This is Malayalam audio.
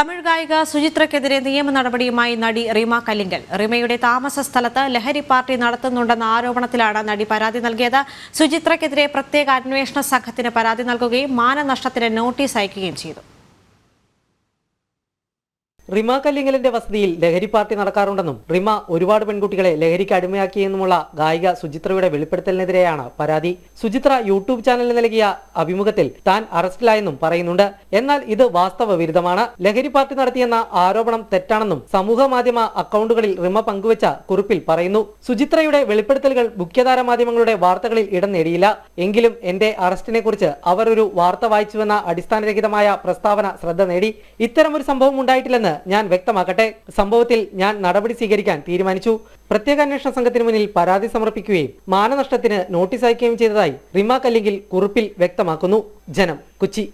തമിഴ് ഗായിക സുചിത്രയ്ക്കെതിരെ നിയമ നടപടിയുമായി നടി റീമ കല്ലിങ്കൽ. റീമയുടെ താമസ സ്ഥലത്ത് ലഹരി പാർട്ടി നടത്തുന്നുണ്ടെന്ന ആരോപണത്തിലാണ് നടി പരാതി നൽകിയത്. സുചിത്രയ്ക്കെതിരെ പ്രത്യേക അന്വേഷണ സംഘത്തിന് പരാതി നൽകുകയും മാനനഷ്ടത്തിന് നോട്ടീസ് അയക്കുകയും ചെയ്തു. റിമ കല്ലിങ്ങലിന്റെ വസതിയിൽ ലഹരി പാർട്ടി നടക്കാറുണ്ടെന്നും റിമ ഒരുപാട് പെൺകുട്ടികളെ ലഹരിക്ക് അടിമയാക്കിയെന്നുമുള്ള ഗായിക സുചിത്രയുടെ വെളിപ്പെടുത്തലിനെതിരെയാണ് പരാതി. സുചിത്ര യൂട്യൂബ് ചാനലിന് നൽകിയ അഭിമുഖത്തിൽ താൻ അറസ്റ്റിലായെന്നും പറയുന്നുണ്ട്. എന്നാൽ ഇത് വാസ്തവ വിരുദ്ധമാണ്. ലഹരി പാർട്ടി നടത്തിയെന്ന ആരോപണം തെറ്റാണെന്നും സമൂഹ മാധ്യമ അക്കൗണ്ടുകളിൽ റിമ പങ്കുവച്ച കുറിപ്പിൽ പറയുന്നു. സുചിത്രയുടെ വെളിപ്പെടുത്തലുകൾ മുഖ്യധാര മാധ്യമങ്ങളുടെ വാർത്തകളിൽ ഇടം നേടിയില്ല. എങ്കിലും എന്റെ അറസ്റ്റിനെ കുറിച്ച് അവർ ഒരു വാർത്ത വായിച്ചുവെന്ന അടിസ്ഥാനരഹിതമായ പ്രസ്താവന ശ്രദ്ധ നേടി. ഇത്തരമൊരു സംഭവം ഉണ്ടായിട്ടില്ലെന്ന് ഞാൻ വ്യക്തമാക്കട്ടെ. സംഭവത്തിൽ ഞാൻ നടപടി സ്വീകരിക്കാൻ തീരുമാനിച്ചു. പ്രത്യേക അന്വേഷണ സംഘത്തിന് മുന്നിൽ പരാതി സമർപ്പിക്കുകയും മാനനഷ്ടത്തിന് നോട്ടീസ് അയക്കുകയും ചെയ്തതായി റിമാക്ക് അല്ലെങ്കിൽ കുറിപ്പിൽ വ്യക്തമാക്കുന്നു. ജനം കൊച്ചി.